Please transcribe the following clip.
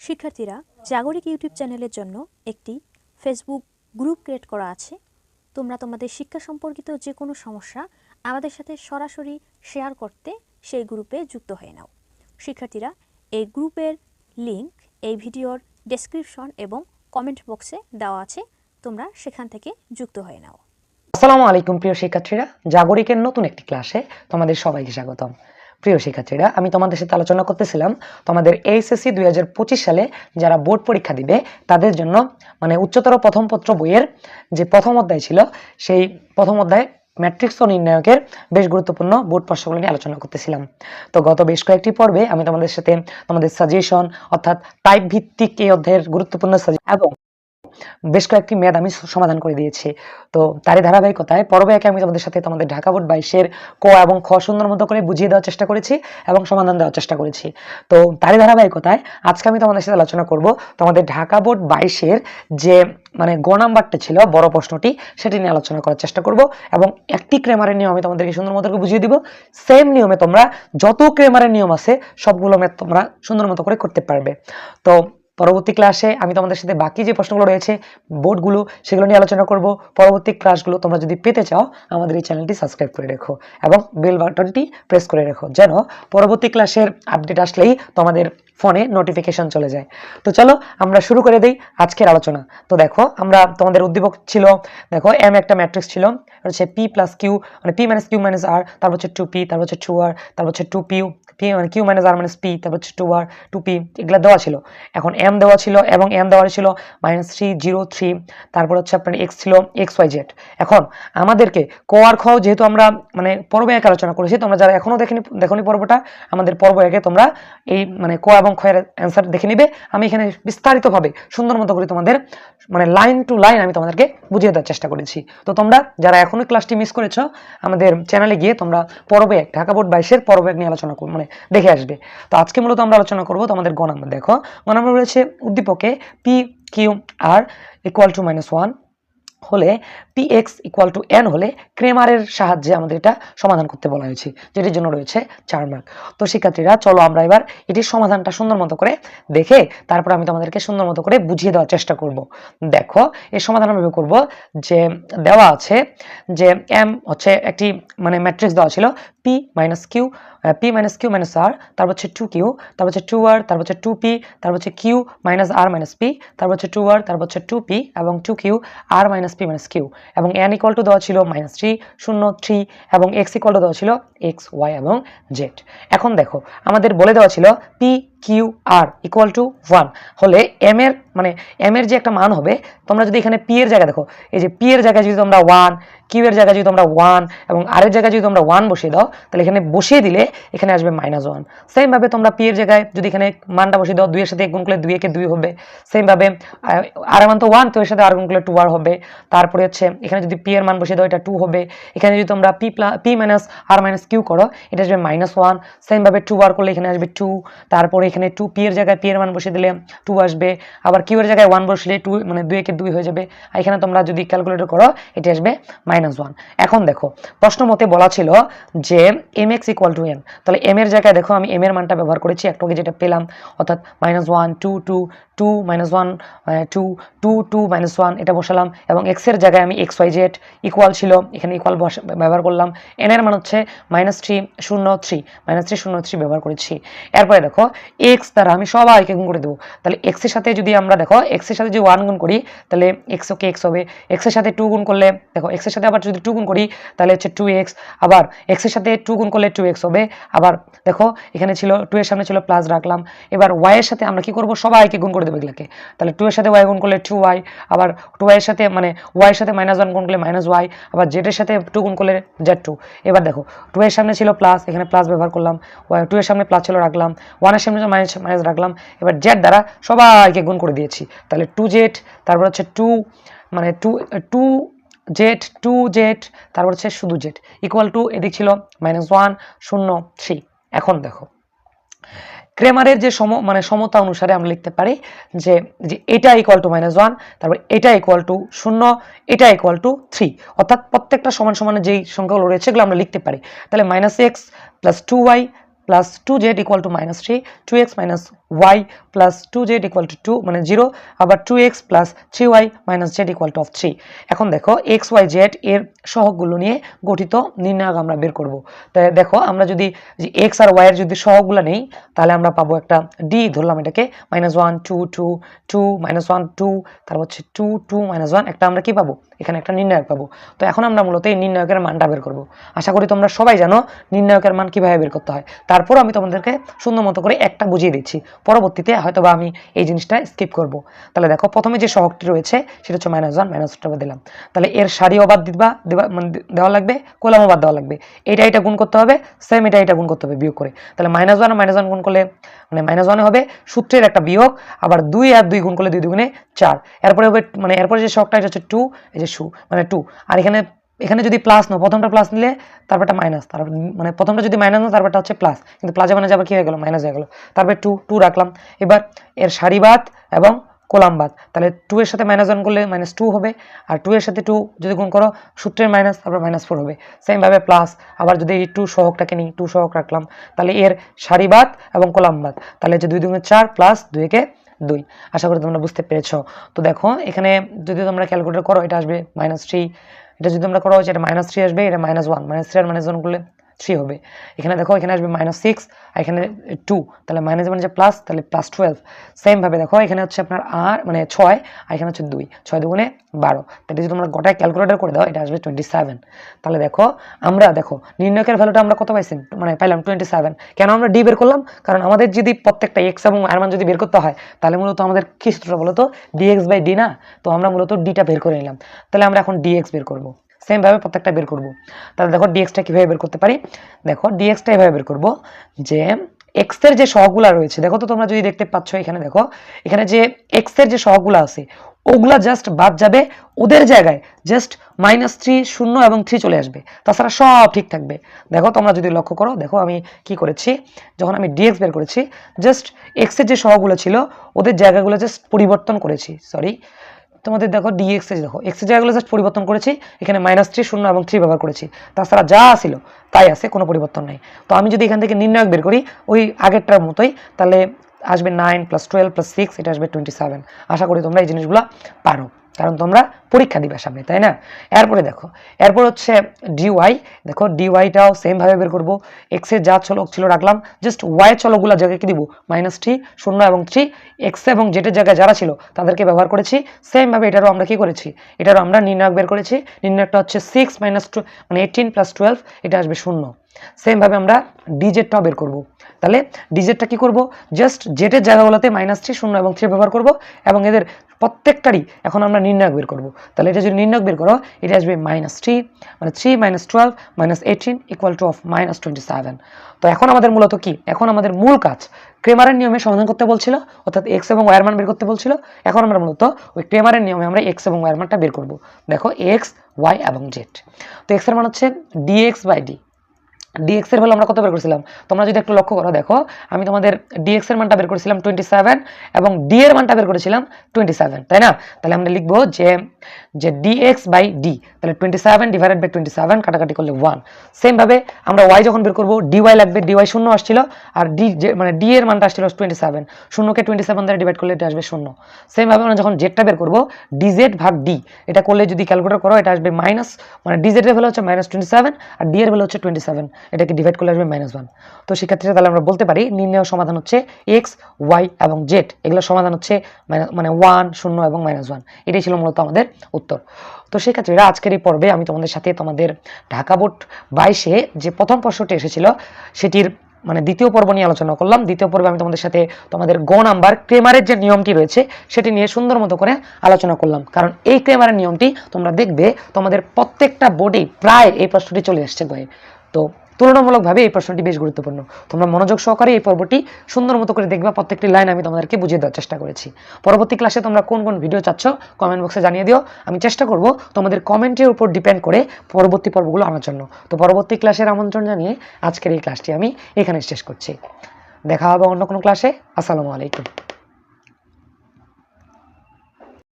শিক্ষার্থীরা জাগরিক ইউটিউব চ্যানেলের জন্য একটি ফেসবুক গ্রুপ ক্রিয়েট করা আছে। তোমরা তোমাদের শিক্ষা সম্পর্কিত যে কোনো সমস্যা আমাদের সাথে সরাসরি শেয়ার করতে সেই গ্রুপে যুক্ত হয়ে নাও। শিক্ষার্থীরা এই গ্রুপের লিংক এই ভিডিওর ডেসক্রিপশন এবং কমেন্ট বক্সে দেওয়া আছে। তোমরা সেখান থেকে যুক্ত হয়ে নাও। আসসালামু আলাইকুম প্রিয় শিক্ষার্থীরা, জাগরিকের নতুন একটি ক্লাসে তোমাদের সবাইকে স্বাগতম। প্রিয় শিক্ষার্থীরা, আমি তোমাদের সাথে আলোচনা করতেছিলাম তোমাদের এইচএসসি দুই হাজার পঁচিশ সালে যারা বোর্ড পরীক্ষা দিবে, তাদের জন্য মানে উচ্চতর প্রথম পত্র বইয়ের যে প্রথম অধ্যায় ছিল, সেই প্রথম অধ্যায় ম্যাট্রিক্স ও নির্ণায়কের বেশ গুরুত্বপূর্ণ বোর্ড প্রশ্নগুলো নিয়ে আলোচনা করতেছিলাম। তো গত বেশ কয়েকটি পর্বে আমি তোমাদের সাথে তোমাদের সাজেশন অর্থাৎ টাইপ ভিত্তিক এই অধ্যায়ের গুরুত্বপূর্ণ সাজেশন এবং বেশ কয়েকটি মেয়াদ আমি সমাধান করে দিয়েছি। তো তারই ধারাবাহিকতায় পর্বে একে আমি তোমাদের সাথে তোমাদের ঢাকা বোর্ড বাইশের ক এবং খ সুন্দর মতো করে বুঝিয়ে দেওয়ার চেষ্টা করেছি এবং সমাধান দেওয়ার চেষ্টা করেছি। তো তারই ধারাবাহিকতায় আজকে আমি তোমাদের সাথে আলোচনা করব তোমাদের ঢাকা বোর্ড বাইশের যে মানে গ নাম্বারটা ছিল, বড় প্রশ্নটি, সেটি নিয়ে আলোচনা করার চেষ্টা করব এবং একটি ক্রেমারের নিয়ম আমি তোমাদেরকে সুন্দর মতো করে বুঝিয়ে দিব। সেম নিয়মে তোমরা যত ক্রেমারের নিয়ম আছে, সবগুলো ম্যাথ তোমরা সুন্দর মতো করে করতে পারবে। তো পরবর্তী ক্লাসে আমি তোমাদের সাথে বাকি যে প্রশ্নগুলো রয়েছে বোর্ডগুলো সেগুলো নিয়ে আলোচনা করব। পরবর্তী ক্লাসগুলো তোমরা যদি পেতে চাও, আমাদের এই চ্যানেলটি সাবস্ক্রাইব করে রেখো এবং বেল বাটনটি প্রেস করে রেখো যেন পরবর্তী ক্লাসের আপডেট আসলেই তোমাদের ফোনে নোটিফিকেশন চলে যায়। তো চলো আমরা শুরু করে দিই আজকের আলোচনা। তো দেখো, আমরা তোমাদের উদ্দীপক ছিল, দেখো এম একটা ম্যাট্রিক্স ছিল হচ্ছে পি প্লাস কিউ মানে P minus Q minus R তারপর হচ্ছে টু পি তারপর হচ্ছে টু আর তারপর হচ্ছে টু পিউ পি মানে Q minus R minus P তারপর হচ্ছে টু আর টু পি এগুলো দেওয়া ছিল। এখন এম দেওয়া ছিল এবং এম দেওয়া ছিল মাইনাস থ্রি জিরো থ্রি তারপর হচ্ছে আপনার এক্স ছিল এক্স ওয়াই জেড এখন আমাদেরকে ক আর খ যেহেতু আমরা মানে পর্বে এক আলোচনা করেছি, তোমরা যারা এখনও দেখেনি, দেখনি পর্বটা, আমাদের পর্ব একে তোমরা এই মানে ক এবং খ এর অ্যান্সার দেখে নিবে। আমি এখানে বিস্তারিতভাবে, সুন্দর মতো করে তোমাদের মানে লাইন টু লাইন আমি তোমাদেরকে বুঝিয়ে দেওয়ার চেষ্টা করেছি। তো তোমরা যারা এখনই ক্লাসটি মিস করেছ, আমাদের চ্যানেলে গিয়ে তোমরা পর্বে এক, ঢাকা বোর্ড বাইশের পর্বে এক নিয়ে আলোচনা মানে দেখে আসবে। তো আজকে মূলত আমরা আলোচনা করব তোমাদের গ নাম্বার। দেখো, গ নাম্বার রয়েছে উদ্দীপকে P Q R equal to minus one হলে P X equal to N হলে ক্রেমারের সাহায্যে আমাদের এটা সমাধান করতে বলা হয়েছে, যেটির জন্য রয়েছে চার মার্ক তো শিক্ষার্থীরা, চলো আমরা এবার এটির সমাধানটা সুন্দর মতো করে দেখে তারপর আমি তোমাদেরকে সুন্দর মতো করে বুঝিয়ে দেওয়ার চেষ্টা করব। দেখো, এর সমাধান আমি করব যে দেওয়া আছে যে এম হচ্ছে একটি মানে ম্যাট্রিক্স দেওয়া ছিল P minus Q P minus Q minus R তারপর হচ্ছে টু কিউ তারপর হচ্ছে টু আর তারপর হচ্ছে টু পি তারপর হচ্ছে Q minus R minus P তারপর হচ্ছে টু আর তারপর হচ্ছে টু পি এবং two Q R minus P minus Q এবং এন ইকুয়াল টু দেওয়া ছিল মাইনাস থ্রি শূন্য থ্রি এবং এক্স ইকুয়াল টু দেওয়া ছিল এক্স ওয়াই এবং জেড এখন দেখো, আমাদের বলে দেওয়া ছিল P Q R equal to one হলে এম এর মানে এম এর যে একটা মান হবে, তোমরা যদি এখানে পি এর জায়গায় দেখো, এই যে পি এর জায়গায় যদি তোমরা ওয়ান কিউ এর জায়গায় যদি তোমরা ওয়ান এবং আর এর জায়গায় যদি তোমরা ওয়ান বসিয়ে দাও, তাহলে এখানে বসিয়ে দিলে এখানে আসবে মাইনাস ওয়ান সেমভাবে তোমরা পি এর জায়গায় যদি এখানে মানটা বসিয়ে দাও দুইয়ের সাথে এক গুণ করলে দুই, একে দুই হবে। সেমভাবে আর মান তো ওয়ান তো এর সাথে আর গুণ করলে টু আর হবে। তারপরে হচ্ছে এখানে যদি পি এর মান বসিয়ে দাও, এটা টু হবে। এখানে যদি তোমরা P plus P minus R minus Q করো, এটা আসবে মাইনাস ওয়ান সেমভাবে টু আর করলে এখানে আসবে টু তারপরে এখানে টু পি এর জায়গায় পি এর মান বসিয়ে দিলে টু আসবে। আবার কিউ এর জায়গায় ওয়ান বসলে টু মানে দুই একে দুই হয়ে যাবে। আর এখানে তোমরা যদি ক্যালকুলেটর করো, এটা আসবে মাইনাস ওয়ান এখন দেখো, প্রশ্ন মতে বলা ছিল যে M X equal to N তাহলে এম এর জায়গায় দেখো, আমি এম এর মানটা ব্যবহার করেছি একটু আগে যেটা পেলাম, অর্থাৎ minus one two two two minus one two two two minus one এটা বসালাম। এবং এক্সের জায়গায় আমি এক্স ওয়াই জেড ইকুয়াল ছিল, এখানে ইকুয়াল ব্যবহার করলাম। এন এর মান হচ্ছে মাইনাস থ্রি শূন্য থ্রি মাইনাস থ্রি শূন্য থ্রি ব্যবহার করেছি। এরপরে দেখো এক্স দ্বারা আমি সবাইকে গুণ করে দেবো। তাহলে এক্সের সাথে যদি আমরা দেখো এক্সের সাথে যদি ওয়ান গুণ করি, তাহলে এক্স ওকে এক্স হবে। এক্সের সাথে টু গুণ করলে, দেখো এক্সের সাথে আবার যদি টু গুণ করি, তাহলে হচ্ছে টু এক্স আবার এক্সের সাথে টু গুণ করলে টু এক্স হবে। আবার দেখো এখানে ছিল টু এর সামনে ছিল প্লাস রাখলাম। এবার ওয়াই এর সাথে আমরা কি করব? সবাইকে গুণ করে দেবো এগুলোকে। তাহলে টু এর সাথে ওয়াই গুণ করলে টু ওয়াই আবার টু ওয়াই এর সাথে মানে ওয়াই এর সাথে মাইনাস ওয়ান গুণ করলে মাইনাস ওয়াই আবার জেড এর সাথে টু গুণ করলে জেড টু এবার দেখো টু এর সামনে ছিল প্লাস এখানে প্লাস ব্যবহার করলাম। টু এর সামনে প্লাস ছিল রাখলাম। ওয়ানের সামনে মাইনাস মাইনাস রাখলাম। এবার জেড দ্বারা সবাইকে গুণ করে দিয়েছি। তাহলে টু জেড তারপর হচ্ছে টু মানে two two Z two Z তারপর হচ্ছে শুধু জেড ইকুয়াল টু এদিক ছিল মাইনাস ওয়ান শূন্য থ্রি এখন দেখো ক্রেমারের যে সম মানে সমতা অনুসারে আমরা লিখতে পারি যে যে এটা ইকুয়াল টু মাইনাস ওয়ান তারপর এটা ইকুয়াল টু শূন্য, এটা ইকুয়াল টু থ্রি অর্থাৎ প্রত্যেকটা সমান সমানে যেই সংখ্যাগুলো রয়েছে, সেগুলো আমরা লিখতে পারি। তাহলে minus X plus two Y plus two Z equal to minus three two X minus Y plus two Z equal to two two zero আবার two X plus three Y minus Z equal to of three এখন দেখো x Y Z এর সহগগুলো নিয়ে গঠিত নির্ণায়ক আমরা বের করব। তাই দেখো, আমরা যদি এক্স আর ওয়াইয়ের যদি সহগগুলো নেই, তাহলে আমরা পাবো একটা ডি ধরলাম এটাকে minus one two two two minus one two তারপর হচ্ছে টু টু মাইনাস ওয়ান একটা আমরা কি পাবো? এখানে একটা নির্ণায়ক পাবো। তো এখন আমরা মূলত এই নির্ণায়কের মানটা বের করব। আশা করি তোমরা সবাই জানো নির্ণায়কের মান কীভাবে বের করতে হয়। তারপর আমি তোমাদেরকে সুন্দর মতো করে একটা বুঝিয়ে দিচ্ছি। পরবর্তীতে হয়তো আমি এই জিনিসটা স্কিপ করব। তাহলে দেখো, প্রথমে যে সহগটি রয়েছে, সেটা হচ্ছে মাইনাস ওয়ান মাইনাস ওয়ানটা দিলাম। তাহলে এর সারি অবাদ দিবা মানে দেওয়া লাগবে, কোলাম অবাদ দেওয়া লাগবে। এটা এটা গুণ করতে হবে সেম এটা এটা গুণ করতে হবে বিয়োগ করে। তাহলে মাইনাস ওয়ান মাইনাস ওয়ান গুণ করলে মানে মাইনাস ওয়ানে হবে, সূত্রের একটা বিয়োগ, আবার দুই আর দুই গুণ করলে দুই দুগুণে চার। এরপরে হবে মানে এরপরে যে শখটা এটা হচ্ছে টু এই যে সু মানে টু আর এখানে এখানে যদি প্লাস নাও, প্রথমটা প্লাস নিলে তারপরটা মাইনাস তারপর মানে প্রথমটা যদি মাইনাস নাও, তারপরটা হচ্ছে প্লাস কিন্তু প্লাসে মানে যাবে কি হয়ে গেল? মাইনাস হয়ে গেল। তারপরে টু টু রাখলাম। এবার এর সারিবাদ এবং কোলামবাদ। তাহলে টু এর সাথে মাইনাস ওয়ান করলে মাইনাস টু হবে। আর টু এর সাথে টু যদি গুণ করো, সূত্রের মাইনাস তারপর মাইনাস ফোর হবে। সেমভাবে প্লাস আবার যদি এই টু সহকটাকে নিই টু সহক রাখলাম। তাহলে এর সারিবাদ এবং কোলামবাদ। তাহলে যে দুই দুগুণে চার প্লাস দুইকে দুই। আশা করি তোমরা বুঝতে পেরেছ। তো দেখো, এখানে যদি তোমরা ক্যালকুলেট করো, এটা আসবে মাইনাস থ্রি এটা যদি তোমরা করো এটা মাইনাস থ্রি আসবে, এটা মাইনাস ওয়ান মাইনাস থ্রি আর মাইনাস ওয়ান করলে থ্রি হবে। এখানে দেখো, এখানে আসবে মাইনাস সিক্স আর এখানে টু তাহলে মাইনাস মানে যে প্লাস তাহলে প্লাস টুয়েলভ সেমভাবে দেখো, এখানে হচ্ছে আপনার আর মানে ছয়, আর এখানে হচ্ছে দুই। ছয় দুগুণে বারো। তাহলে যদি তোমরা গোটায় ক্যালকুলেটার করে দাও, এটা আসবে টোয়েন্টি সেভেন তাহলে দেখো, আমরা দেখো নির্ণয়কের ভ্যালুটা আমরা কত পাইছি? মানে পাইলাম টোয়েন্টি সেভেন কেন আমরা ডি বের করলাম? কারণ আমাদের যদি প্রত্যেকটা এক্স এবং আর মান যদি বের করতে হয়, তাহলে মূলত আমাদের কি সূত্রটা বলতো? ডিএক্স বাই ডি না? তো আমরা মূলত ডিটা বের করে নিলাম। তাহলে আমরা এখন ডিএক্স বের করব। সেমভাবে প্রত্যেকটা বের করব। তাহলে দেখো ডিএক্সটা কীভাবে বের করতে পারি? দেখো ডিএক্সটা এভাবে বের করব যে এক্সের যে সহগুলা রয়েছে, দেখো তো তোমরা যদি দেখতে পাচ্ছ এখানে দেখো, এখানে যে এক্সের যে সহগুলা আছে, ওগুলা জাস্ট বাদ যাবে, ওদের জায়গায় জাস্ট মাইনাস থ্রি শূন্য এবং থ্রি চলে আসবে। তাছাড়া সব ঠিক থাকবে। দেখো তোমরা যদি লক্ষ্য করো, দেখো আমি কি করেছি, যখন আমি ডিএক্স বের করেছি জাস্ট এক্সের যে সহগুলো ছিল, ওদের জায়গাগুলো জাস্ট পরিবর্তন করেছি সরি তোমাদের দেখো ডিএক্স দেখো এক্স জায়গাগুলো জাস্ট পরিবর্তন করেছি, এখানে মাইনাস থ্রি শূন্য এবং থ্রি ব্যবহার করেছি। তাছাড়া যা আসিল তাই আছে, কোনো পরিবর্তন নেই। তো আমি যদি এখান থেকে নির্ণায়ক বের করি, ওই আগেরটার মতোই, তাহলে আসবে nine plus twelve plus six এটা আসবে টোয়েন্টি সেভেন আশা করি তোমরা এই জিনিসগুলো পারো। কারণ তোমরা পরীক্ষা দিবে সামনে, তাই না? এরপরে দেখো, এরপর হচ্ছে ডিওয়াই দেখো ডিওয়াইটাও সেমভাবে বের করব। এক্সের যা চলক ছিল রাখলাম জাস্ট ওয়াই চলকগুলো জায়গায় কি দিব? মাইনাস থ্রি শূন্য এবং থ্রি এক্স এবং জেটের জায়গায় যারা ছিল, তাদেরকে ব্যবহার করেছি। সেমভাবে এটারও আমরা কি করেছি? এটারও আমরা নির্ণায়ক বের করেছি। নির্ণায়কটা হচ্ছে সিক্স মাইনাস টু মানে এইটিন প্লাস টুয়েলভ এটা আসবে শূন্য। সেমভাবে আমরা ডিজেটটাও বের করব। তাহলে ডিজেটটা কি করব? জাস্ট জেটের জায়গাগুলোতে মাইনাস থ্রি শূন্য এবং থ্রি ব্যবহার করব এবং এদের প্রত্যেকটারই এখন আমরা নির্ণায়ক বের করব। তাহলে এটা যদি নির্ণায়ক বের করো, এটা আসবে মাইনাস থ্রি মানে three minus twelve minus eighteen equal to of minus twenty seven তো এখন আমাদের মূলত কি? এখন আমাদের মূল কাজ, ক্রেমারের নিয়মে সমাধান করতে বলছিল, অর্থাৎ এক্স এবং ওয়ার মান বের করতে বলছিল। এখন আমরা মূলত ওই ক্রেমারের নিয়মে আমরা এক্স এবং ওয়ার মানটা বের করব। দেখো এক্স ওয়াই এবং জেড তো এক্সের মান হচ্ছে ডিএক্স বাই ডি ডিএক্স এর ভ্যালু আমরা কত বের করেছিলাম? তোমরা যদি একটু লক্ষ্য করো, দেখো, আমি তোমাদের ডিএক্স এর মানটা বের করেছিলাম টোয়েন্টি সেভেন এবং ডি এর মানটা বের করেছিলাম টোয়েন্টি সেভেন তাই না? তাহলে আমরা লিখব যে যে ডিএক্স বাই ডি তাহলে twenty seven divided by twenty seven কাটাকাটি করলে ওয়ান সেমভাবে আমরা ওয়াই যখন বের করব ডিওয়াই লাগবে ডিওয়াই শূন্য আসছিল, আর ডি যে মানে ডি এর মানটা আসছিল টোয়েন্টি সেভেন শূন্যকে টোয়েন্টি সেভেন দ্বারা ডিভাইড করলে এটা আসবে শূন্য। সেমভাবে আমরা যখন জেডটা বের করব ডিজেড ভাগ ডি এটা করলে যদি ক্যালকুলেট করো, এটা আসবে মাইনাস মানে ডিজেডের ভ্যালু হচ্ছে মাইনাস টোয়েন্টি সেভেন আর ডি এর ভ্যালু হচ্ছে টোয়েন্টি সেভেন এটাকে ডিভাইড করলে আসবে মাইনাস ওয়ান তো সেক্ষেত্রে তাহলে আমরা বলতে পারি, নির্ণয় সমাধান হচ্ছে এক্স ওয়াই এবং জেড এগুলোর সমাধান হচ্ছে মানে ওয়ান শূন্য এবং মাইনাস ওয়ান এটাই ছিল মূলত আমাদের উত্তর। তো সেক্ষেত্রে আজকের এই পর্বে আমি তোমাদের সাথে তোমাদের ঢাকা বোর্ড বাইশে যে প্রথম প্রশ্নটি এসেছিল, সেটির মানে দ্বিতীয় পর্ব নিয়ে আলোচনা করলাম। দ্বিতীয় পর্বে আমি তোমাদের সাথে তোমাদের গ নাম্বার ক্রেমারের যে নিয়মটি রয়েছে, সেটি নিয়ে সুন্দর মতো করে আলোচনা করলাম। কারণ এই ক্রেমারের নিয়মটি তোমরা দেখবে, তোমাদের প্রত্যেকটা বোর্ডেই প্রায় এই প্রশ্নটি চলে আসছে গয়ে তো তুলনামূলকভাবে এই প্রশ্নটি বেশ গুরুত্বপূর্ণ। তোমরা মনোযোগ সহকারে এই পর্বটি সুন্দর মতো করে দেখবা, প্রত্যেকটি লাইন আমি তোমাদেরকে বুঝিয়ে দেওয়ার চেষ্টা করেছি। পরবর্তী ক্লাসে তোমরা কোন কোন ভিডিও চাচ্ছ কমেন্ট বক্সে জানিয়ে দিও। আমি চেষ্টা করব তোমাদের কমেন্টের উপর ডিপেন্ড করে পরবর্তী পর্বগুলো আনার জন্য। তো পরবর্তী ক্লাসের আমন্ত্রণ জানিয়ে আজকের এই ক্লাসটি আমি এখানে শেষ করছি। দেখা হবে অন্য কোনো ক্লাসে আসসালামু আলাইকুম।